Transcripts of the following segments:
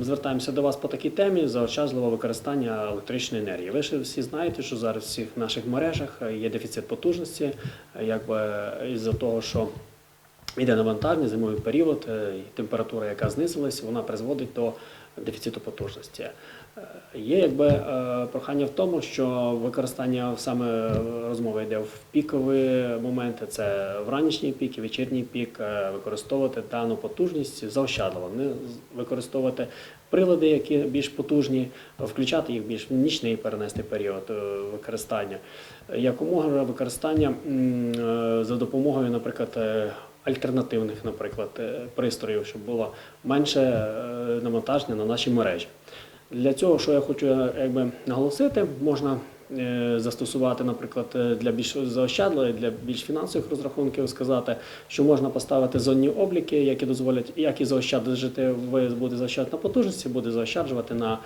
Звертаємося до вас по такій темі заощадливого використання електричної енергії. Ви ж всі знаєте, що зараз в всіх наших мережах є дефіцит потужності, якби із-за того, що йде навантаження, зимовий період, е, температура, яка знизилась, вона призводить до дефіциту потужності. Е, Є якби е, прохання в тому, що використання саме розмова йде в пікові моменти, це вранішній пік і вечірній пік, використовувати дану потужність заощадливо, не використовувати прилади, які більш потужні, включати їх більш в нічний перенести період використання. Якомога використання за допомогою, наприклад, альтернативних, наприклад, е, пристроїв, щоб було менше е, навантаження на наші мережі. Для цього, що я хочу е, якби, наголосити, можна застосувати, наприклад, для більш заощадливих, для більш фінансових розрахунків, сказати, що можна поставити зонні обліки, які дозволять, як і заощаджувати, ви буде заощаджувати на потужності, буде заощаджувати на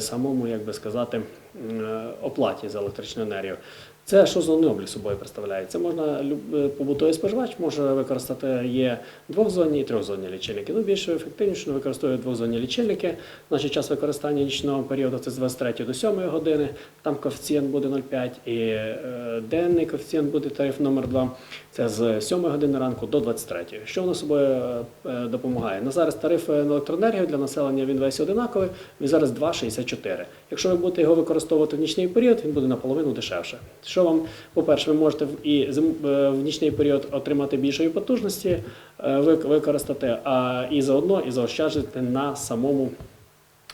самому, як би сказати, оплаті за електричну енергію. Це що зонний облік собою представляє? Це можна е, побутовий споживач може використати є двохзонні і трьохзонні лічильники. Ну, більш ефективніше використовує двохзонні лічильники. Значить, час використання нічного періоду це з 23 до 7 години. Там коефіцієнт буде 0,5 і е, денний коефіцієнт буде тариф номер 2 Це з 7 години ранку до 23. Що воно собою е, е, допомагає? На зараз тариф на електроенергію для населення він весь одинаковий. Він зараз 2,64. Якщо ви будете його використовувати в нічний період, він буде наполовину дешевше. Що вам, по-перше, ви можете і е, в нічний період отримати більшої потужності, е, використати, а і заодно і заощаджувати на самому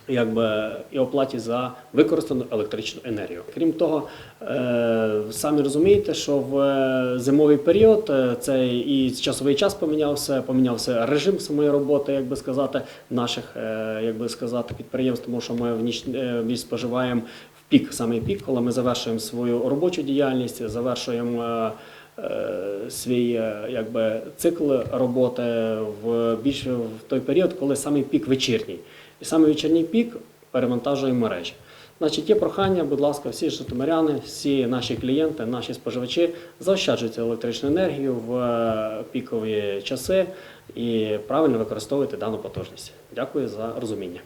якби і оплаті за використану електричну енергію. Крім того, е, самі розумієте, що в зимовий період е, цей і часовий час помінявся, помінявся режим самої роботи, як би сказати, наших як би сказати, підприємств, тому що ми в ніч споживаємо пік, саме пік, коли ми завершуємо свою робочу діяльність, завершуємо. е, е, Свій е, якби цикл роботи в більш в той період, коли саме пік вечірній. І саме вечірній пік перевантажує мережі. Значить, є прохання, будь ласка, всі житомиряни, всі наші клієнти, наші споживачі заощаджуйте електричну енергію в пікові часи і правильно використовуйте дану потужність. Дякую за розуміння.